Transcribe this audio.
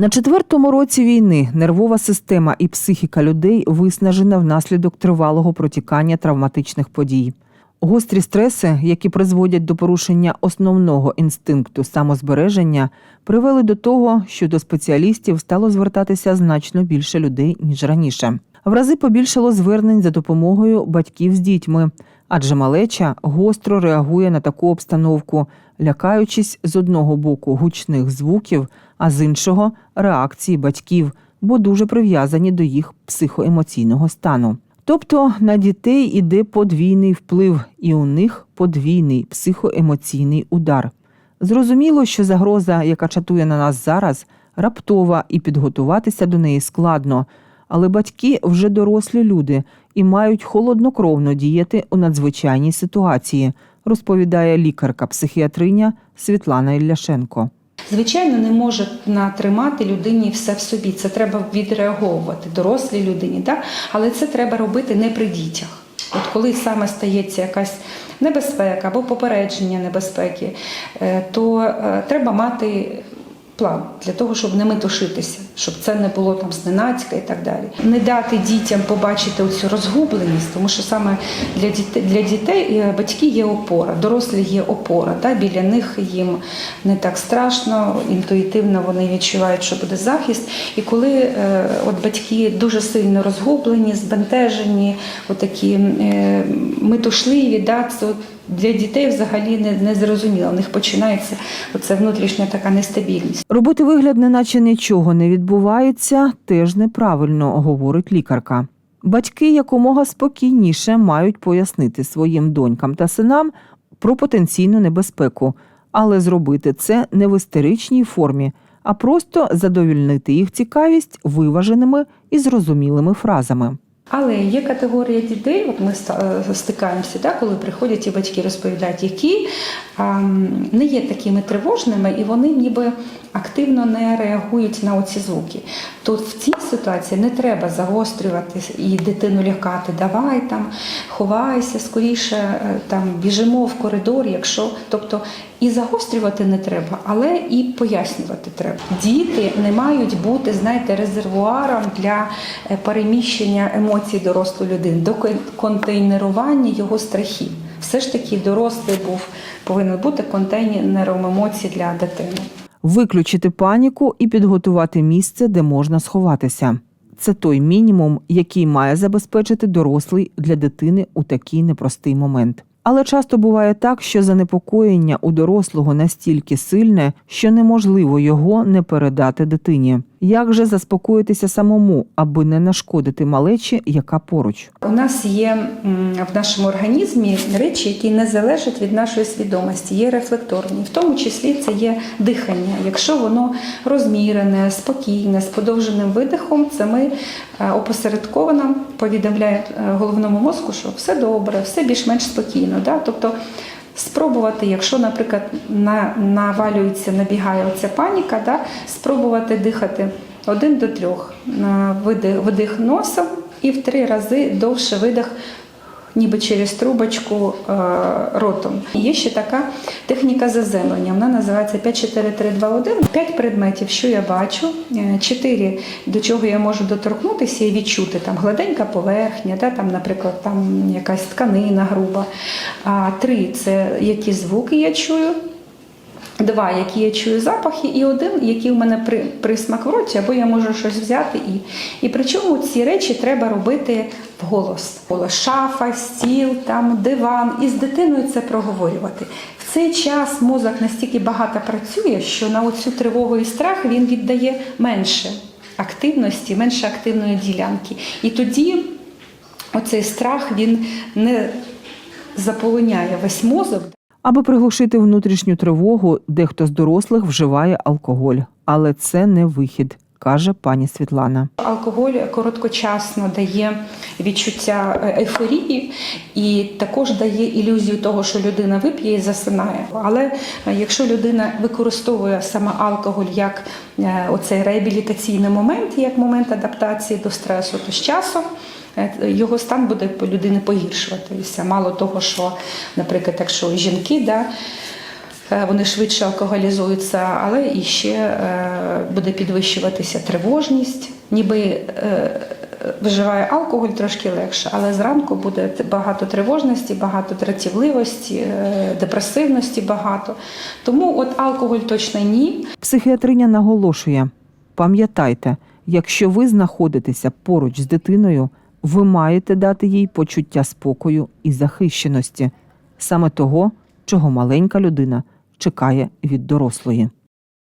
На четвертому році війни нервова система і психіка людей виснажена внаслідок тривалого протікання травматичних подій. Гострі стреси, які призводять до порушення основного інстинкту самозбереження, привели до того, що до спеціалістів стало звертатися значно більше людей ніж раніше. В рази побільшало звернень за допомогою батьків з дітьми, адже малеча гостро реагує на таку обстановку, лякаючись з одного боку гучних звуків, а з іншого реакції батьків, бо дуже прив'язані до їх психоемоційного стану. Тобто на дітей іде подвійний вплив, і у них подвійний психоемоційний удар. Зрозуміло, що загроза, яка чатує на нас зараз, раптова і підготуватися до неї складно, але батьки вже дорослі люди і мають холоднокровно діяти у надзвичайній ситуації, розповідає лікарка-психіатриня Світлана Ілляшенко. Звичайно, не може натримати людині все в собі. Це треба відреаговувати дорослій людині, так? але це треба робити не при дітях. От коли саме стається якась небезпека або попередження небезпеки, е, то е, треба мати план для того, щоб не метушитися, щоб це не було там зненацька і так далі. Не дати дітям побачити оцю розгубленість, тому що саме для дітей для дітей е, батьки є опора, дорослі є опора. Да? Біля них їм не так страшно, інтуїтивно вони відчувають, що буде захист. І коли е, от батьки дуже сильно розгублені, збентежені, отакі е, метушливі, да, це для дітей взагалі не, не зрозуміло. У них починається оця внутрішня така нестабільність. Робити вигляд, неначе нічого не відбувається, теж неправильно, говорить лікарка. Батьки якомога спокійніше мають пояснити своїм донькам та синам про потенційну небезпеку, але зробити це не в істеричній формі, а просто задовільнити їх цікавість виваженими і зрозумілими фразами. Але є категорія дітей, от ми е, стикаємося, да, коли приходять і батьки розповідають, які не є такими тривожними, і вони ніби активно не реагують на оці звуки. То в цій ситуації не треба загострювати і дитину лякати. Давай там, ховайся скоріше, е, там біжимо в коридор, якщо тобто і загострювати не треба, але і пояснювати треба. Діти не мають бути, знаєте, резервуаром для е, переміщення емоцій дорослої людини, до кон- контейнерування його страхів. Все ж таки дорослий був повинен бути контейнером емоцій для дитини. Виключити паніку і підготувати місце, де можна сховатися. Це той мінімум, який має забезпечити дорослий для дитини у такий непростий момент. Але часто буває так, що занепокоєння у дорослого настільки сильне, що неможливо його не передати дитині. Як же заспокоїтися самому, аби не нашкодити малечі, яка поруч? У нас є в нашому організмі речі, які не залежать від нашої свідомості, є рефлекторні. В тому числі це є дихання. Якщо воно розмірене, спокійне, з подовженим видихом, це ми е, опосередковано повідомляємо е, головному мозку, що все добре, все більш-менш спокійно. Да? Тобто Спробувати, якщо, наприклад, на, навалюється, набігає оця паніка, да, спробувати дихати один до трьох. Видих, видих носом і в три рази довше видих, ніби через трубочку е, ротом. Є ще така техніка заземлення. Вона називається 5-4-3-2-1. П'ять предметів, що я бачу, е, чотири, до чого я можу доторкнутися і відчути там гладенька поверхня, да, там, наприклад, там якась тканина груба. А три це які звуки я чую. Два, які я чую запахи, і один, який у мене при, присмак в роті, або я можу щось взяти. І, і причому ці речі треба робити вголос. Голос шафа, стіл, там, диван, і з дитиною це проговорювати. В цей час мозок настільки багато працює, що на оцю тривогу і страх він віддає менше активності, менше активної ділянки. І тоді оцей страх він не заполоняє весь мозок. Аби приглушити внутрішню тривогу, дехто з дорослих вживає алкоголь, але це не вихід, каже пані Світлана. Алкоголь короткочасно дає відчуття е, ейфорії і також дає ілюзію того, що людина вип'є і засинає. Але е, якщо людина використовує саме алкоголь як е, оцей реабілітаційний момент, як момент адаптації до стресу, то з часом його стан буде по людини погіршуватися. Мало того, що, наприклад, якщо жінки, да, е, вони швидше алкоголізуються, але і ще е, буде підвищуватися тривожність, ніби е, вживає алкоголь трошки легше, але зранку буде багато тривожності, багато дратівливості, е, депресивності багато. Тому от алкоголь точно ні. Психіатриня наголошує: пам'ятайте, якщо ви знаходитеся поруч з дитиною, ви маєте дати їй почуття спокою і захищеності, саме того, чого маленька людина чекає від дорослої.